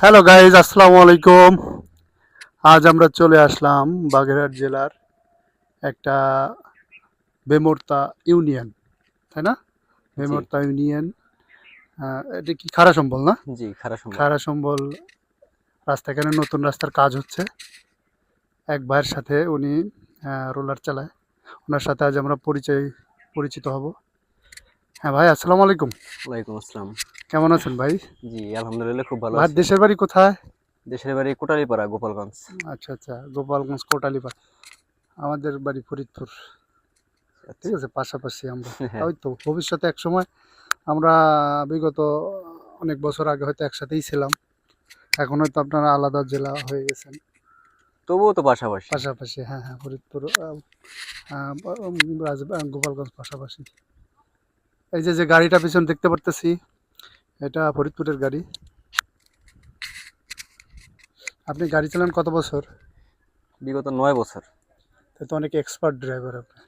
Hello guys আসসালামু আলাইকুম আজ আমরা চলে আসলাম বাগেরহাট জেলার একটা বেমর্তা ইউনিয়ন তাই না? বেমর্তা ইউনিয়ন এটা কি খারা সম্বল না? জি খারা সম্বল। রাস্তা এখানে নতুন রাস্তার কাজ হচ্ছে। এক ভাইয়ের সাথে উনি রোলার চালায়। ওনার সাথে আজ আমরা পরিচয় পরিচিত হব। হ্যাঁ ভাই আসসালামু আলাইকুম। ওয়ালাইকুম আসসালাম। কেমন আছেন ভাই? জি আলহামদুলিল্লাহ খুব ভালো ভাই আছি। দেশের বাড়ি কোথায়? দেশের বাড়ি কোটালীপাড়া গোপালগঞ্জ। আচ্ছা আচ্ছা গোপালগঞ্জ কোটালিপাড়। আমাদের বাড়ি ফরিদপুর। ঠিক আছে পাশাপাশি আমরা। হ্যাঁ। ওই তো ভবিষ্যতে এক সময় আমরা বিগত অনেক বছর আগে হয়তো একসাথেই ছিলাম। এখন হয়তো আপনারা আলাদা জেলা হয়ে গেছেন। তবুও তো পাশাপাশি। পাশাপাশি হ্যাঁ হ্যাঁ ফরিদপুর গোপালগঞ্জ পাশাপাশি। এই যে যে গাড়িটা পিছন দেখতে পারতেছি এটা ফরিদপুরের গাড়ি। আপনি গাড়ি চালান কত বছর? বিগত নয় বছর। তো অনেক এক্সপার্ট ড্রাইভার আপনি।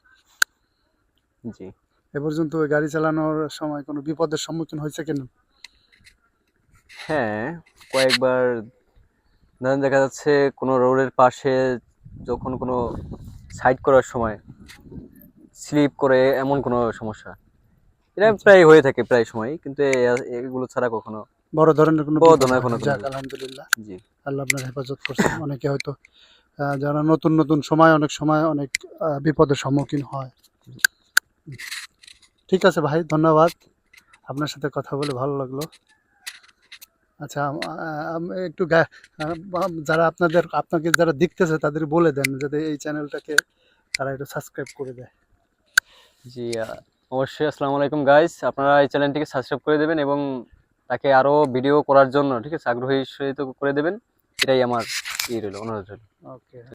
জি। এ পর্যন্ত ওই গাড়ি চালানোর সময় কোনো বিপদের সম্মুখীন হয়েছে কেন? হ্যাঁ কয়েকবার ধরেন দেখা যাচ্ছে কোনো রোডের পাশে যখন কোনো সাইড করার সময় স্লিপ করে এমন কোনো সমস্যা। এটা আচ্ছা। প্রায় হয়ে থাকে প্রায় সময় কিন্তু এগুলো ছাড়া কখনো বড় ধরনের কোনো বড় ধরনের কোনো আলহামদুলিল্লাহ। জি। আল্লাহ আপনার হেফাজত করছেন অনেকে হয়তো যারা নতুন নতুন সময় অনেক সময় অনেক বিপদের সম্মুখীন হয়। ঠিক আছে ভাই ধন্যবাদ। আপনার সাথে কথা বলে ভালো লাগল। আচ্ছা একটু যারা আপনাদের আপনাকে যারা দেখতেছে তাদের বলে দেন যাতে এই চ্যানেলটাকে তারা একটু সাবস্ক্রাইব করে দেয়। জি অবশ্যই, আসসালামু আলাইকুম গাইস আপনারা এই চ্যানেলটিকে সাবস্ক্রাইব করে দেবেন এবং তাকে আরও ভিডিও করার জন্য, ঠিক আছে, আগ্রহী সহিত করে দেবেন। এটাই আমার ইয়ে রইল, অনুরোধ রইল। ওকে